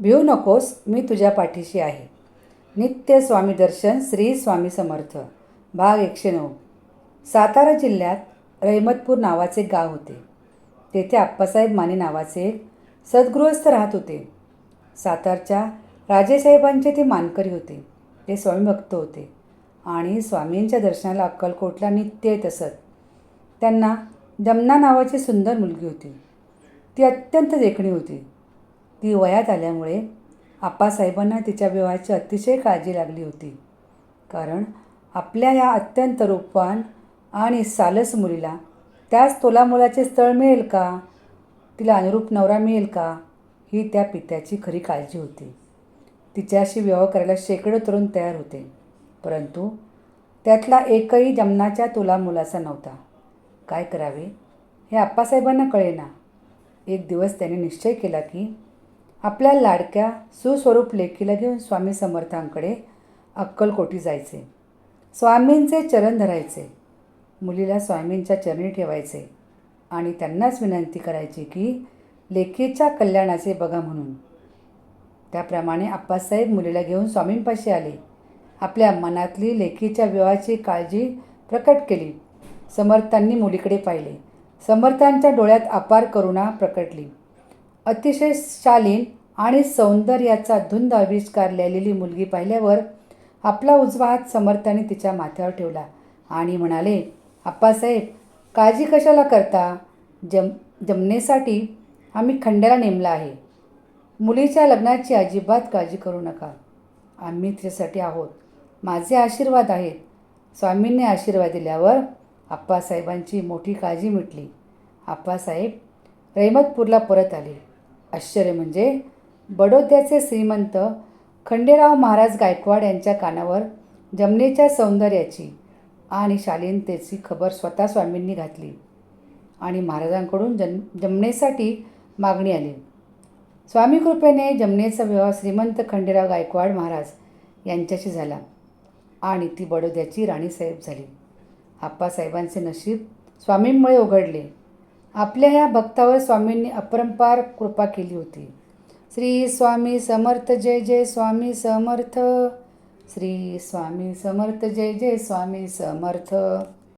भिऊ नकोस मी तुझ्या पाठीशी आहे. नित्य स्वामी दर्शन श्री स्वामी समर्थ. भाग एकशे नऊ. सातारा जिल्ह्यात रहिमतपूर नावाचे गाव होते. तेथे आप्पासाहेब माने नावाचे एक सद्गृहस्थ राहत होते. सातारच्या राजेसाहेबांचे ते मानकरी होते. ते स्वामीभक्त होते. आणि स्वामींच्या दर्शनाला अक्कलकोटला नित्य येत असत. त्यांना जमना नावाची सुंदर मुलगी होती. ती अत्यंत देखणी होती. ती वयात आल्यामुळे आप्पासाहेबांना तिच्या विवाहाची अतिशय काळजी लागली होती. कारण आपल्या या अत्यंत रूपवान आणि सालस मुलीला त्याच तोलामोलाचे स्थळ मिळेल का? तिला अनुरूप नवरा मिळेल का? ही त्या पित्याची खरी काळजी होती. तिच्याशी विवाह करायला शेकडो तरुण तयार होते. परंतु त्यातला एकही जमनाच्या तुला मुलाचा नव्हता. काय करावे? हे आप्पासाहेबांना कळेना. एक दिवस त्याने निश्चय केला की आपल्या लाडक्या सुस्वरूप लेखीला घेऊन स्वामी समर्थांकडे अक्कलकोटी जायचे. स्वामींचे चरण धरायचे. मुलीला स्वामींच्या चरणी ठेवायचे. आणि त्यांनाच विनंती करायची की लेखीच्या कल्याणाचे बघा म्हणून. त्याप्रमाणे आप्पासाहेब मुलीला घेऊन स्वामींपाशी आले. आपल्या मनातली लेखीच्या विवाहाची काळजी प्रकट केली. समर्थांनी मुलीकडे पाहिले. समर्थांच्या डोळ्यात अपार करुणा प्रकटली. अतिशय शालीन आणि सौंदर्याचा धुंद आविष्कार लिहिलेली मुलगी पाहिल्यावर आपला उजवा हात समर्थाने तिच्या माथ्यावर ठेवला आणि म्हणाले आप्पासाहेब काळजी कशाला करता? जम जमनेसाठी आम्ही खंड्याला नेमला आहे. मुलीच्या लग्नाची अजिबात काळजी करू नका. आम्ही तिच्यासाठी आहोत. माझे आशीर्वाद आहेत. स्वामींनी आशीर्वाद दिल्यावर आप्पासाहेबांची मोठी काळजी मिटली. आप्पासाहेब रहिमतपूरला परत आले. आश्चर्य म्हणजे बडोद्याचे श्रीमंत खंडेराव महाराज गायकवाड यांच्या कानावर जमनेच्या सौंदर्याची आणि शालीनतेची खबर स्वतः स्वामींनी घातली आणि महाराजांकडून जन जमनेसाठी मागणी आली. स्वामी कृपेने जमनेचा विवाह श्रीमंत खंडेराव गायकवाड महाराज यांच्याशी झाला आणि ती बडोद्याची राणीसाहेब झाली. आप्पासाहेबांचे नशीब स्वामींमुळे उघडले. आपल्या ह्या भक्तावर स्वामींनी अपरंपार कृपा केली होती. श्री स्वामी समर्थ जय जय स्वामी समर्थ. श्री स्वामी समर्थ जय जय स्वामी समर्थ.